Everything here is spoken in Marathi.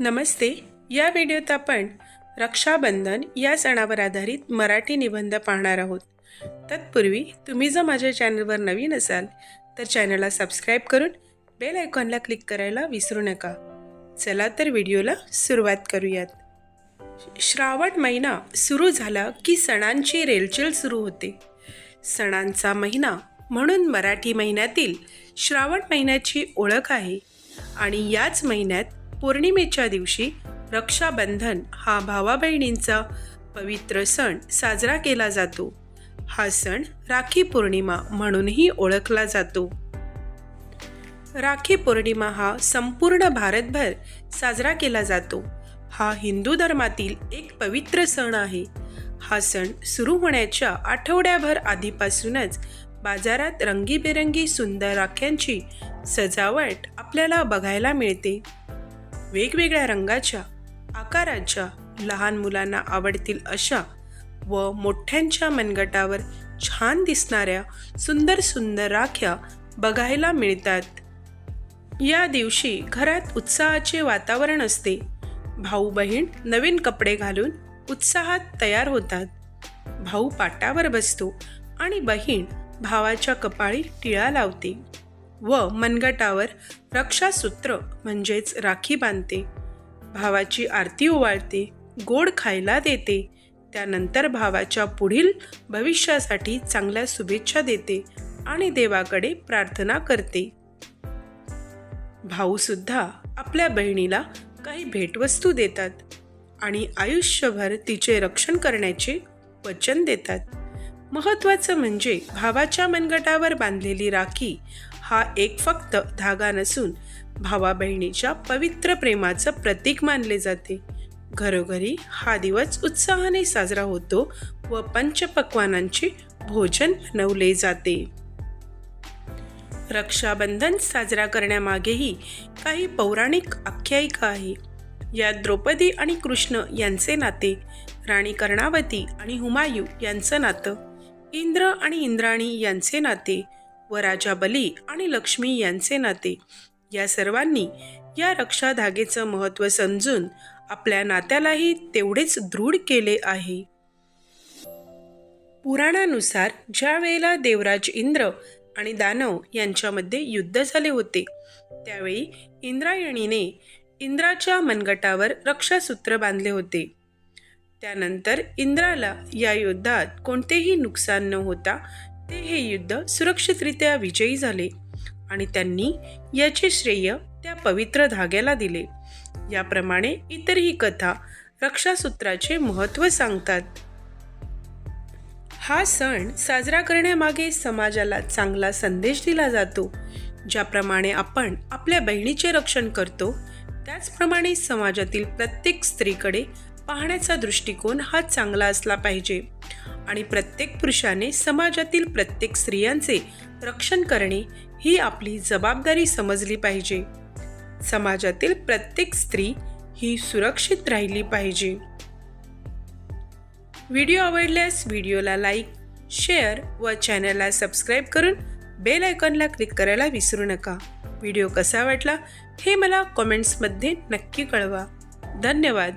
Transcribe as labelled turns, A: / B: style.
A: नमस्ते. या व्हिडिओत आपण रक्षाबंधन या सणावर आधारित मराठी निबंध पाहणार आहोत. तत्पूर्वी तुम्ही जर माझ्या चॅनलवर नवीन असाल तर चॅनलला सबस्क्राईब करून बेल आयकॉनला क्लिक करायला विसरू नका. चला तर व्हिडिओला सुरुवात करूयात. श्रावण महिना सुरू झाला की सणांची रेलचेल सुरू होते. सणांचा महिना म्हणून मराठी महिन्यातील श्रावण महिन्याची ओळख आहे. आणि याच महिन्यात पौर्णिमेच्या दिवशी रक्षाबंधन हा भावा बहिणींचा पवित्र सण साजरा केला जातो. हा सण राखी पौर्णिमा म्हणूनही ओळखला जातो. राखी पौर्णिमा हा संपूर्ण भारतभर साजरा केला जातो. हा हिंदू धर्मातील एक पवित्र सण आहे. हा सण सुरू होण्याच्या आठवड्याभर आधीपासूनच बाजारात रंगीबेरंगी सुंदर राख्यांची सजावट आपल्याला बघायला मिळते. वेगवेगळ्या रंगाच्या आकाराच्या लहान मुलांना आवडतील अशा व मोठ्यांच्या मनगटावर छान दिसणाऱ्या सुंदर सुंदर राख्या बघायला मिळतात. या दिवशी घरात उत्साहाचे वातावरण असते. भाऊ बहीण नवीन कपडे घालून उत्साहात तयार होतात. भाऊ पाटावर बसतो आणि बहीण भावाच्या कपाळी टिळा लावते. व मनगटावर रक्षासूत्र म्हणजेच राखी बांधते. भावाची आरती ओवाळते गोड खायला देते. त्यानंतर भावाच्या पुढील भविष्यासाठी चांगल्या शुभेच्छा देते आणि देवाकडे प्रार्थना करते. भाऊसुद्धा आपल्या बहिणीला काही भेटवस्तू देतात आणि आयुष्यभर तिचे रक्षण करण्याचे वचन देतात. महत्त्वाचं म्हणजे भावाच्या मनगटावर बांधलेली राखी हा एक फक्त धागा नसून भावा बहिणीच्या पवित्र प्रेमाचं प्रतीक मानले जाते. घरोघरी हा दिवस उत्साहाने साजरा होतो व पंचपक्वानांचे भोजन बनवले जाते. रक्षाबंधन साजरा करण्यामागेही काही पौराणिक आख्यायिका आहे. यात द्रौपदी आणि कृष्ण यांचे नाते राणी कर्णावती आणि हुमायूं यांचं नातं इंद्र आणि इंद्राणी यांचे नाते व राजा बली आणि लक्ष्मी यांचे नाते. या सर्वांनी या रक्षाधागेचं महत्त्व समजून आपल्या नात्यालाही तेवढेच दृढ केले आहे. पुराणानुसार ज्या वेळेला देवराज इंद्र आणि दानव यांच्यामध्ये युद्ध झाले होते त्यावेळी इंद्रायणीने इंद्राच्या मनगटावर रक्षासूत्र बांधले होते. त्यानंतर इंद्राला या युद्धात कोणतेही नुकसान न होता ते हे युद्ध सुरक्षितरित्या विजयी झाले आणि त्यांनी याचे श्रेय त्या पवित्र धाग्याला दिले. याप्रमाणे इतरही कथा रक्षासूत्राचे महत्त्व सांगतात. हा सण साजरा करण्यामागे समाजाला चांगला संदेश दिला जातो. ज्याप्रमाणे आपण आपल्या बहिणीचे रक्षण करतो त्याचप्रमाणे समाजातील प्रत्येक स्त्रीकडे पाहण्याचा दृष्टिकोन हा चांगला असला पाहिजे. आणि प्रत्येक पुरुषाने समाजातील प्रत्येक स्त्रियांचे रक्षण करणे ही आपली जबाबदारी समजली पाहिजे. समाजातील प्रत्येक स्त्री ही सुरक्षित राहिली पाहिजे. व्हिडिओ आवडल्यास व्हिडिओला लाईक शेअर व चॅनलला सबस्क्राईब करून बेल आयकॉनला क्लिक करायला विसरू नका. व्हिडिओ कसा वाटला हे मला कॉमेंट्समध्ये नक्की कळवा. धन्यवाद.